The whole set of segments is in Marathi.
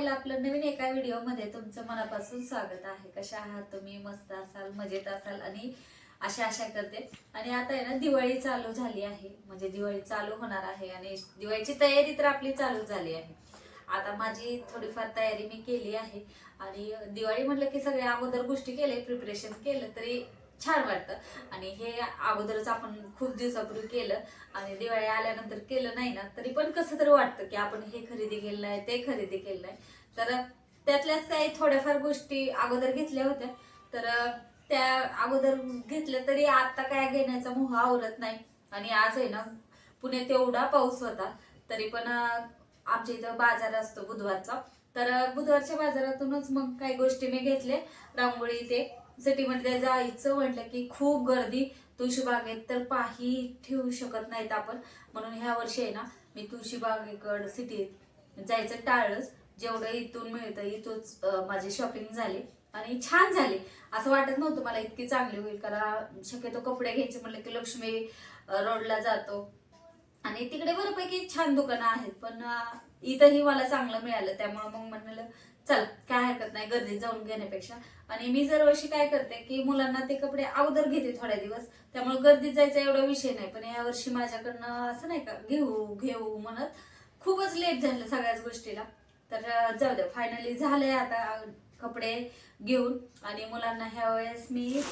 स्टाईल आपलं नवीन एका व्हिडिओमध्ये तुमचं मनापासून स्वागत आहे. कशा आहात तुम्ही? मस्त असाल मजेत असाल? आणि अशा आशा करते. आणि आता आहे ना दिवाळी चालू झाली आहे. म्हणजे दिवाळी चालू होणार आहे आणि दिवाळीची तयारी तर आपली चालू झाली आहे. आता माझी थोडीफार तयारी मी केली आहे. आणि दिवाळी म्हटलं की सगळ्या अगोदर गोष्टी केले प्रिपरेशन केलं तरी छान वाटतं. आणि हे अगोदरच आपण खूप दिवसापूर्वी केलं. आणि दिवाळी आल्यानंतर केलं नाही ना तरी पण कसं तरी वाटतं की आपण हे खरेदी केलं आहे ते खरेदी केलं आहे तर त्यातल्याच काही थोड्याफार गोष्टी अगोदर घेतल्या होत्या. तर त्या अगोदर घेतल्या तरी आता काय घेण्याचा मोह आवरत नाही. आणि आज आहे ना पुण्यात एवढा पाऊस होता तरी पण आमच्या इथं बाजार असतो बुधवारचा. तर बुधवारच्या बाजारातूनच मग काही गोष्टी मी घेतले रांगोळी ते सिटीमध्ये जायचं म्हटलं की खूप गर्दी. तुळशीबागेत तर पाही ठेवू शकत नाहीत आपण. म्हणून ह्या वर्षी आहे ना मी तुळशीबागेकड सिटीत जायचं टाळलंच. जेवढं इथून मिळतं इथूनच माझे माझी शॉपिंग झाली आणि छान झाली. असं वाटत नव्हतं मला इतकी चांगली होईल. कारण शक्यतो कपडे घ्यायचे म्हटलं की लक्ष्मी रोडला जातो. आणि तिकडे बऱ्यापैकी छान दुकानं आहेत. पण इथंही मला चांगलं मिळालं. त्यामुळे मग म्हणलं चल काय हरकत नाही गर्दीत जाऊन घेण्यापेक्षा. आणि मी दरवर्षी काय करते की मुलांना ते कपडे अगोदर घेते थोड्या दिवस. त्यामुळे गर्दीत जायचा एवढा विषय नाही. पण यावर्षी माझ्याकडनं असं नाही का घेऊ घेऊ म्हणत खूपच लेट झालं सगळ्याच गोष्टीला. तर जाऊ दे. फायनली झालंय आता कपडे घेऊन. आणि मुलांना ह्या वेळेस मी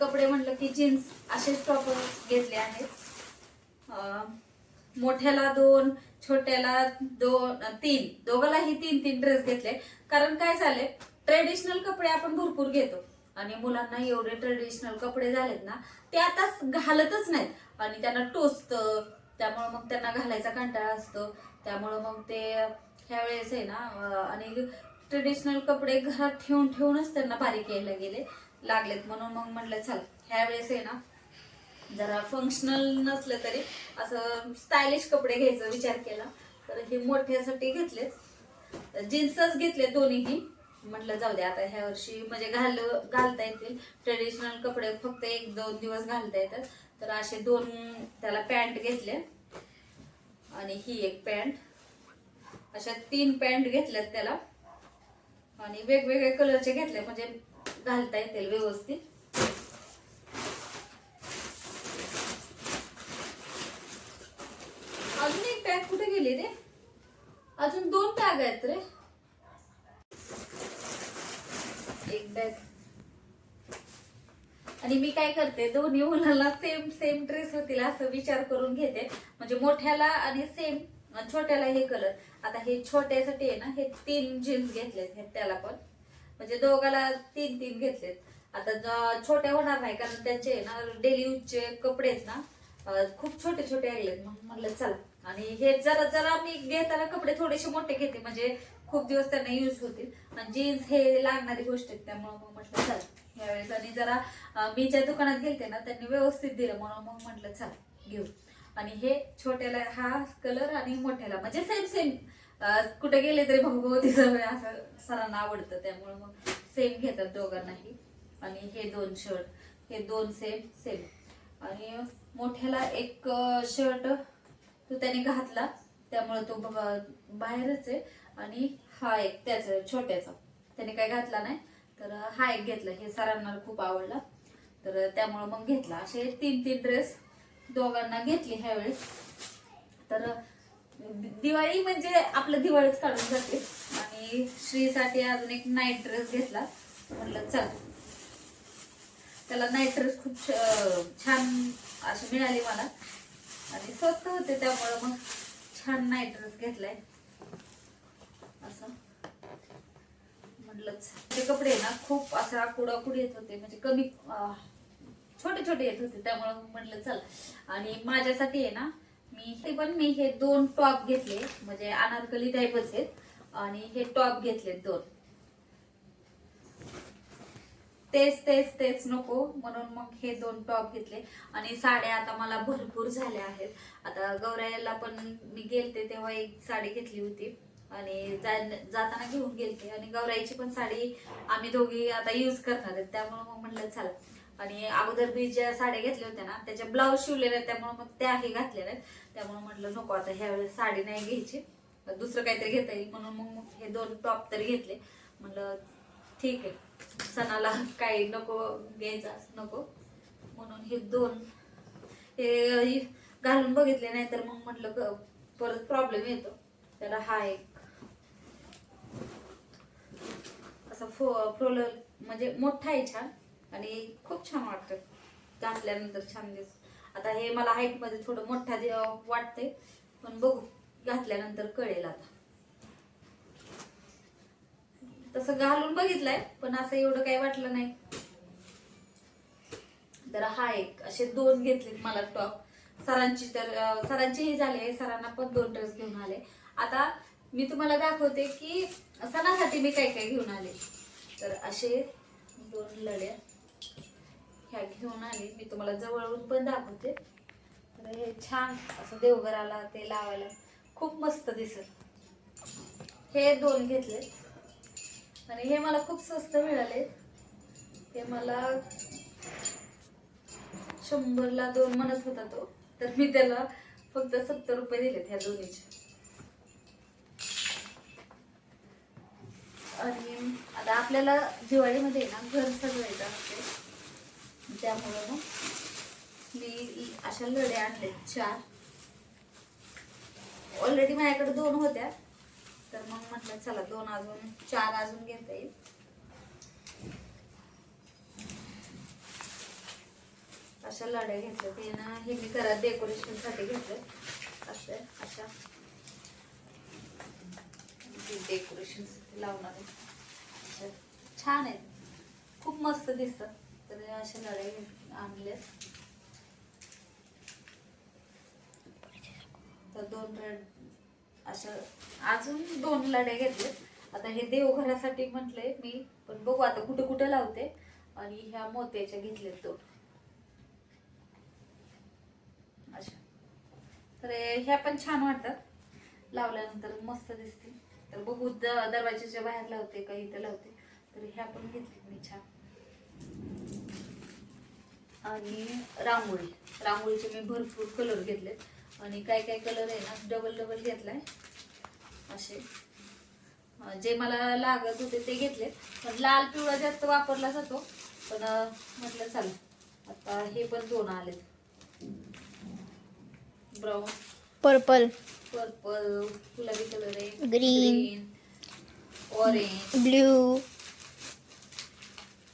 कपडे म्हटलं की जीन्स असेच टॉप घेतले आहेत. मोठ्याला दोन छोट्याला दोन तीन. दोघालाही तीन तीन ड्रेस घेतले. कारण काय झाले ट्रेडिशनल कपडे आपण भरपूर घेतो. आणि मुलांना एवढे ट्रेडिशनल कपडे झालेत ना ते आता घालतच नाहीत. आणि त्यांना टोचतं. त्यामुळं मग त्यांना घालायचा कंटाळा असतो. त्यामुळं मग ते ह्यावेळेस आहे ना आणि ट्रेडिशनल कपडे घरात ठेवून ठेवूनच त्यांना बारीक यायला गेले लागलेत म्हणून मग म्हटलं चल ह्यावेळेस आहे ना जरा फंक्शनल नसलं तरी असं स्टायलिश कपडे घ्यायचा विचार केला. तर हे मोठ्यासाठी घेतलेत. जीन्सच घेतले दोन्हीही. म्हटलं जाऊ दे आता ह्या वर्षी म्हणजे घाल घालता येतील. ट्रेडिशनल कपडे फक्त एक दोन दिवस घालता येतात. तर असे दोन त्याला पॅन्ट घेतले. आणि ही एक पॅन्ट. अशा तीन पॅन्ट घेतल्यात त्याला. आणि वेगवेगळे कलरचे घेतले म्हणजे घालता येतील व्यवस्थित. अजून एक बॅग कुठे गेली रे? अजून दोन बॅग आहेत रे. एक बॅग आणि मी काय करते दोन्ही मुलांना सेम सेम ड्रेस होतील असं विचार करून घेते. म्हणजे मोठ्याला आणि सेम छोट्याला हे कलर आता हे छोट्यासाठी आहे ना हे तीन जीन्स घेतलेत हे त्याला पण. म्हणजे दोघाला तीन तीन घेतलेत. आता छोट्या होणार नाही कारण त्यांचे आहे ना डेली यूजचे कपडे आहेत ना खूप छोटे छोटे आलेत. मग म्हणलं चला. आणि हे जरा जरा मी घेताना कपडे थोडेसे मोठे घेते म्हणजे खूप दिवस त्यांना यूज होतील. आणि जीन्स हे लागणारी गोष्ट आहे त्यामुळे मग म्हटलं चल. यावेळेस आणि जरा मी ज्या दुकानात गेलते ना त्यांनी व्यवस्थित दिलं म्हणून मग म्हटलं चल घेऊ. आणि हे छोट्याला हा कलर आणि मोठ्याला. म्हणजे सेम सेम कुठे गेले तरी भगवतीचं असं सरांना आवडतं. त्यामुळे मग सेम घेतात दोघांनाही. आणि हे दोन शर्ट हे दोन सेम सेम आणि मोठ्याला एक शर्ट तो त्याने घातला. त्यामुळे तो बघा बाहेरच आहे. आणि हा एक त्याचा छोट्याचा. त्याने काय घातला नाही. तर हा एक घेतला. हे सरांना खूप आवडला. तर त्यामुळे मग घेतला. असे तीन तीन ड्रेस दोघांना घेतली ह्यावेळेस. तर दिवाळी म्हणजे आपलं दिवाळीच काढून जाते. आणि श्रीसाठी अजून एक नाईट ड्रेस घेतला. म्हटलं चल. त्याला नाईट ड्रेस खूप छ- छान अशी मिळाली मला. आणि स्वस्त होते त्यामुळं मग छान नाईट ड्रेस घेतलाय. असं. म्हटलंच ते कपडे ना खूप असं आकुड आकुड येत होते. म्हणजे कमी छोटे छोटे येत होते त्यामुळे म्हटलं चल. आणि माझ्यासाठी आहे ना मी हे पण मी हे दोन टॉप घेतले म्हणजे अनारकली टाईपच आहेत आणि हे टॉप घेतले दोन. तेच तेच तेच नको म्हणून मग हे दोन टॉप घेतले. आणि साड्या आता मला भरपूर झाल्या आहेत. आता गौरायला पण मी गेलते तेव्हा एक साडी घेतली होती. आणि जाताना घेऊन गेलते. आणि गौराईची पण साडी आम्ही दोघी आता यूज करणार आहेत. त्यामुळे मग म्हटलं चला. आणि अगोदर मी ज्या साड्या घेतल्या होत्या ना त्याच्या ब्लाऊज शिवलेल्या आहेत त्यामुळे मग त्याही घातलेल्या आहेत. त्यामुळे म्हटलं नको आता ह्यावेळेस साडी नाही घ्यायची. दुसरं काहीतरी घेता येईल. म्हणून मग हे दोन टॉप तरी घेतले. म्हटलं ठीक आहे. सणाला काही नको घ्यायचाच नको. म्हणून हे दोन हे घालून बघितले नाही तर मग म्हटलं क- परत प्रॉब्लेम येतो. त्याला हा एक असं फो फ्रोलर म्हणजे मोठा आहे छान. आणि खूप छान वाटतं. घातल्यानंतर छान दिस. आता हे मला हाईटमध्ये थोडं मोठा दे- पण बघू घातल्यानंतर कळेल आता. तसं घालून बघितलंय पण असं एवढं काही वाटलं नाही. तर हा एक असे दोन घेतलेत मला टॉप. सरांची तर सरांचे हे झाले सरांना पण दोन ड्रेस घेऊन आले. आता मी तुम्हाला दाखवते की सणासाठी मी काय काय घेऊन आले. तर असे दोन लढ्या ह्या घेऊन आले. मी तुम्हाला जवळून पण दाखवते. तर हे छान असं देवघराला ते लावायला खूप मस्त दिसत. हे दोन घेतले आणि हे मला खूप स्वस्त मिळाले हे मला शंभरला दोन म्हणत होता तो. तर मी त्याला फक्त सत्तर रुपये दिलेत ह्या दोन्हीचे. आणि आता आपल्याला दिवाळीमध्ये ना घर सजवायचं असते. त्यामुळं मग मी अशा लढ्या आणले चार. ऑलरेडी माझ्याकडे दोन होत्या. तर मग म्हटलं चला दोन अजून चार अजून घेता येईल. अशा लढ्या घेतल्या. ते ना हे मी घरात डेकोरेशनसाठी असं अशा. डेकोरेशन लावणार आहे. छान आहेत. खूप मस्त दिसतं तर असे नळे लढ्या तर दोन रेड अशा अजून दोन लढे घेतलेत. आता हे देवघरासाठी म्हटले मी पण बघू आता कुठं कुठं लावते. आणि ह्या मोत्याच्या घेतलेत दोन. तर ह्या पण छान वाटतात. लावल्यानंतर मस्त दिसतील. तर बघू द- दरवाजाच्या बाहेर लावते का इथं लावते. तर ह्या पण घेतली मी छान. आणि रांगोळी. रांगोळीचे मी भरपूर कलर घेतलेत. आणि काय काय कलर आहे ना डबल डबल घेतलाय. असे. जे मला लागत होते ते घेतले पण लाल पिवळा जास्त वापरला जातो. पण म्हटलं चला. आता हे पण दोन आलेत. ब्राऊन पर्पल पर्पल गुलाबी कलर आहे. Green. ऑरेंज ब्ल्यू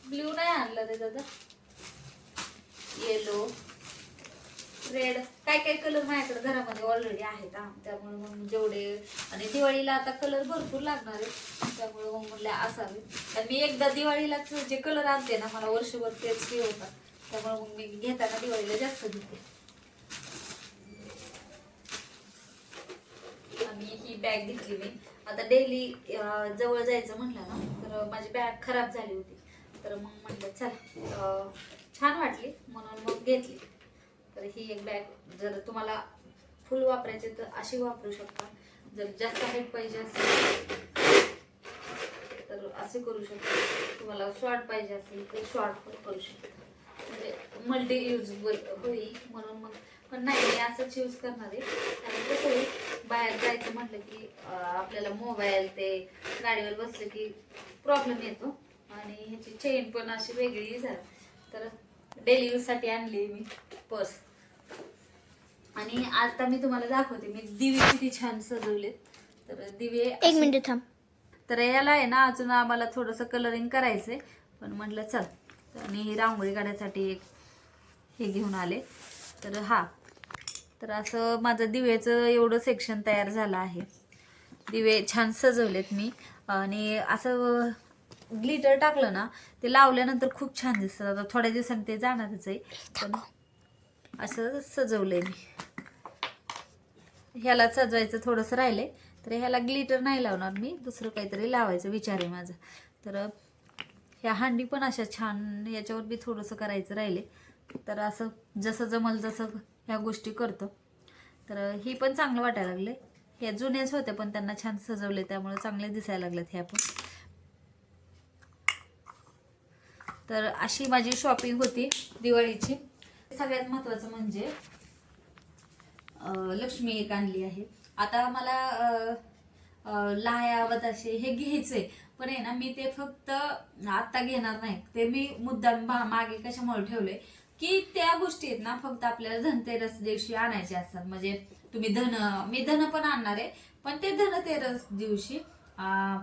ब्ल्यू नाही आणलं रे दादा. येलो रेड काय काय कलर माझ्याकडे घरामध्ये ऑलरेडी आहेत त्यामुळे मग जेवढे आणि दिवाळीला आता कलर भरपूर लागणार आहे त्यामुळे मग म्हणले असावे. आणि मी एकदा दिवाळीलाच जे कलर आणते ना मला वर्षभर तेच हे होता त्यामुळे मग मी घेताना दिवाळीला जास्त घेते. आणि ही बॅग घेतली मी. आता डेली जवळ जायचं म्हटलं ना तर माझी बॅग खराब झाली होती. तर मग म्हटलं चला छान वाटली म्हणून मग घेतली. तर ही एक बॅग जर तुम्हाला फुल वापरायचे तर अशी वापरू शकता. जर जास्त हाईट पाहिजे असेल तर असे करू शकता. तुम्हाला शॉर्ट पाहिजे असेल तर शॉर्ट पण करू शकता. म्हणजे मल्टी युजेबल होईल म्हणून मग पण नाही मी असंच यूज करणार आहे. कारण कसं होईल बाहेर जायचं म्हटलं की आपल्याला मोबाईल ते गाडीवर बसलं की प्रॉब्लेम येतो. आणि ह्याची चेन पण अशी वेगळी झाली. तर डेली यूजसाठी आणली मी पर्स आणि आता मी तुम्हाला दाखवते मी दिवे किती छान सजवलेत. तर दिवे एक मिनिट थांब. तर याला आहे ना अजून आम्हाला थोडंसं कलरिंग करायचंय. पण म्हटलं चल. आणि ही रांगोळी काढायसाठी एक हे घेऊन आले. तर हा. तर असं माझं दिव्याचं एवढं सेक्शन तयार झालं आहे. दिवे छान सजवलेत मी. आणि असं ग्लिटर टाकलं ना ते लावल्यानंतर खूप छान दिसतं आता थोड्या दिवसांनी ते जाणारच आहे. पण असं सजवलंय मी. ह्याला सजवायचं थोडंसं राहिलंय. तर ह्याला ग्लिटर नाही लावणार मी. दुसरं काहीतरी लावायचं विचार आहे माझा. तर ह्या हांडी पण अशा छान याच्यावर बी थोडंसं करायचं राहिले तर असं जसं जमल तसं ह्या गोष्टी करतो. तर ही पण चांगलं वाटायला लागले ह्या जुन्याच होत्या पण त्यांना छान सजवले त्यामुळे चांगले दिसायला लागलेत ह्या पण. तर अशी माझी शॉपिंग होती दिवाळीची. सगळ्यात महत्त्वाचं म्हणजे लक्ष्मी एक आणली आहे. आता मला लाया लाह्या बदाशे हे घ्यायचंय. पण आहे ना मी ते फक्त आत्ता घेणार नाही. ते मी मुद्दाम मागे कशामुळे ठेवलंय? की त्या गोष्टी आहेत ना फक्त आपल्याला धनतेरस दिवशी आणायचे असतात. म्हणजे तुम्ही धन मी धन पण आणणार आहे पण ते धनतेरस दिवशी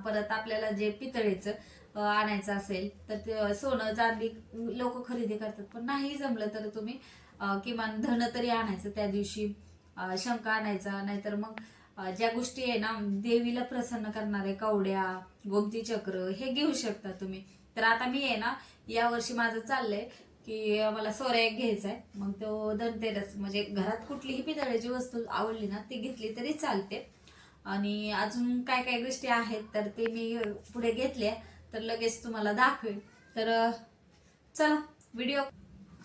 परत आपल्याला जे पितळेचं आणायचं असेल तर ते सोनं चांदी लोक खरेदी करतात. पण नाही जमलं तर तुम्ही किमान धन तरी आणायचं. त्या दिवशी शंका शंख आणायचा नाहीतर मग ज्या गोष्टी आहे ना देवीला प्रसन्न करणारे कवड्या गोमती चक्र हे घेऊ शकता तुम्ही. तर आता मी आहे ना यावर्षी माझं चाललंय की मला सोऱ्या एक घ्यायचा आहे. मग तो धनतेरस म्हणजे घरात कुठलीही पितळ्याची वस्तू आवडली ना ती घेतली तरी चालते. आणि अजून काय काय गोष्टी आहेत तर ते मी पुढे घेतल्या. तर लगेच तुम्हाला दाखवेल. तर चला व्हिडिओ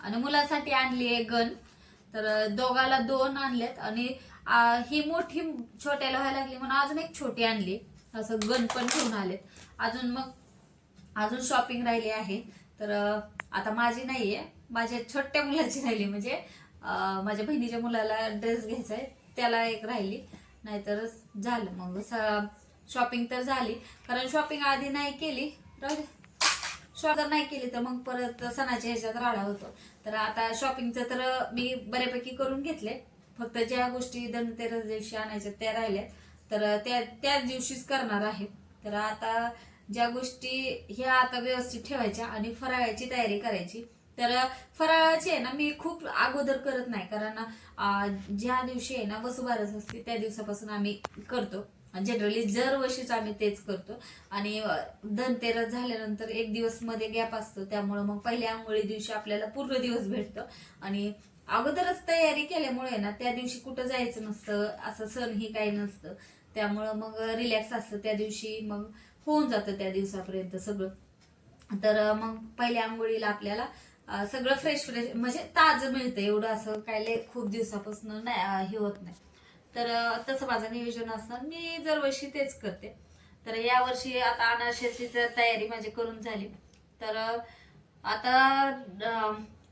आणि मुलासाठी आणली आहे गन तर दोघाला दोन आणलेत आणि ही मोठी छोट्याला व्हायला लागली म्हणून अजून एक छोटी आणली. असं गन पण घेऊन आलेत. अजून मग अजून शॉपिंग राहिली आहे. तर आता माझी नाही आहे माझ्या छोट्या मुलाची राहिली म्हणजे माझ्या बहिणीच्या मुलाला ड्रेस घ्यायचा आहे त्याला एक राहिली. नाहीतर झालं. मग शॉपिंग तर झाली. कारण शॉपिंग आधी नाही केली. राहू शॉपिंग नाही केली तर मग परत सणाच्या ह्याच्यात राडा होतो. तर आता शॉपिंगचं तर मी बऱ्यापैकी करून घेतले. फक्त ज्या गोष्टी धनतेरस दिवशी आणायच्या त्या राहिल्या तर त्या त्याच दिवशीच करणार आहे. तर आता ज्या गोष्टी ह्या आता व्यवस्थित ठेवायच्या आणि फराळाची तयारी करायची. तर फराळाची आहे ना मी खूप अगोदर करत नाही. कारण ज्या दिवशी आहे ना वसुबारस असते त्या दिवसापासून आम्ही करतो. जनरली दरवर्षीच आम्ही तेच करतो. आणि धनतेरस झाल्यानंतर एक दिवसमध्ये गॅप असतो. त्यामुळं मग पहिल्या आंघोळी दिवशी आपल्याला पूर्ण दिवस भेटतो. आणि अगोदरच तयारी केल्यामुळे ना त्या दिवशी कुठं जायचं नसतं. असं सण ही काही नसतं. त्यामुळं मग रिलॅक्स असतं. त्या दिवशी मग होऊन जातं त्या दिवसापर्यंत सगळं. तर मग पहिल्या आंघोळीला आपल्याला सगळं फ्रेश फ्रेश म्हणजे ताजं मिळतं. एवढं असं काय खूप दिवसापासून नाही हे होत नाही. तर तसं माझं नियोजन असतं मी दरवर्षी तेच करते. तर यावर्षी आता अनारशाची तयारी माझी करून झाली. तर आता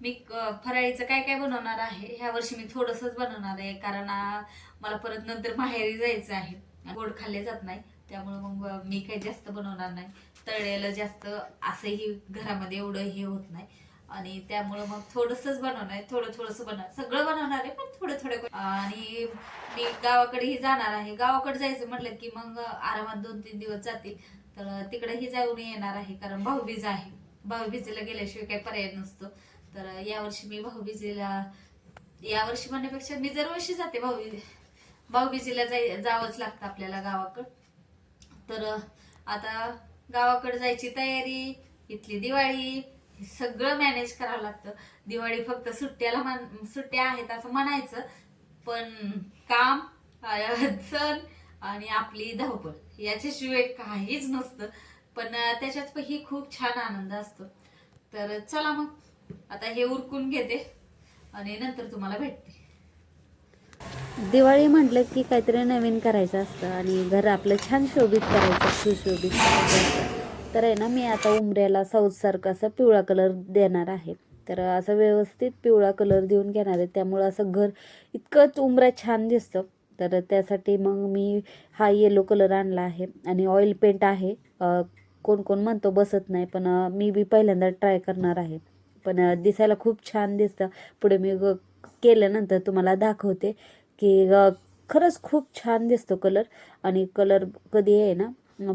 मी क- फराळीचं काय काय बनवणार आहे ह्या वर्षी मी थोडंसंच बनवणार आहे कारण मला परत नंतर माहेरी जायचं आहे. गोड खाल्ले जात नाही त्यामुळे मग मी काही जास्त बनवणार नाही. तळलेलं जास्त असंही घरामध्ये एवढं हे होत नाही. आणि त्यामुळं मग थोडंसंच बनवणार आहे. थोडं थोडंसं बनवणार. सगळं बनवणार आहे पण थोडं थोडं आणि मी गावाकडेही जाणार आहे. गावाकडे जायचं म्हटलं की मग आरामात दोन तीन दिवस जातील. तर तिकडेही जाऊन येणार आहे कारण भाऊबीज आहे. भाऊबीजेला गेल्याशिवाय काही पर्याय नसतो. तर यावर्षी मी भाऊबीजेला यावर्षी म्हणण्यापेक्षा मी दरवर्षी जाते भाऊबीज भाऊबीजेला जाय जावंच लागतं आपल्याला गावाकडं. तर आता गावाकडे जायची तयारी इथली दिवाळी सगळं मॅनेज करावं लागतं. दिवाळी फक्त सुट्ट्याला मान सुट्ट्या आहेत असं म्हणायचं पण काम सण आणि आपली धावपळ याच्याशिवाय काहीच नसतं. पण त्याच्यात पण ही खूप छान आनंद असतो. तर चला मग आता हे उरकून घेते आणि नंतर तुम्हाला भेटते. दिवाळी म्हटलं की काहीतरी नवीन करायचं असतं आणि घर आपलं छान शोभित करायचं सुशोभित करायचं. तर आहे ना मी आता उमऱ्याला साऊथसारखं असं पिवळा कलर देणार आहे. तर असं व्यवस्थित पिवळा कलर देऊन घेणार आहे. त्यामुळं असं घर इतकंच उमरा छान दिसतं. तर त्यासाठी मग मी हा येलो कलर आणला आहे. आणि ऑइल पेंट आहे. कोण कोण म्हणतो बसत नाही पण मी बी पहिल्यांदा ट्राय करणार आहे. पण दिसायला खूप छान दिसतं. पुढे मी ग- केल्यानंतर तुम्हाला दाखवते की खरंच खूप छान दिसतो कलर आणि कलर कधी आहे ना